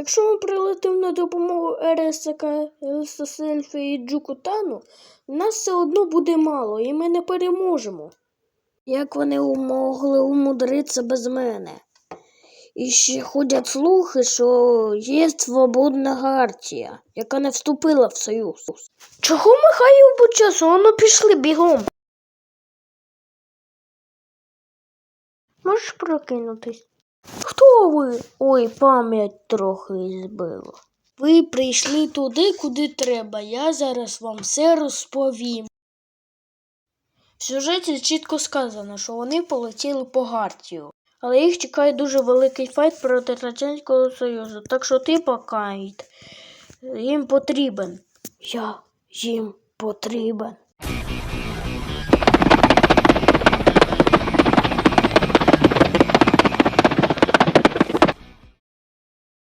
Якщо ми прилетимо на допомогу Ересака, Сельфі і Джукутану, нас все одно буде мало, і ми не переможемо. Як вони могли умудритися без мене? І ще ходять слухи, що є свободна гартія, яка не вступила в союз. Чого махаю по часу? Воно пішли бігом. Можеш прокинутись? Хто ви? Ой, пам'ять трохи збила. Ви прийшли туди, куди треба. Я зараз вам все розповім. В сюжеті чітко сказано, що вони полетіли по Гартію. Але їх чекає дуже великий файт проти Радянського Союзу. Так що ти покайт. Їм потрібен. Я їм потрібен.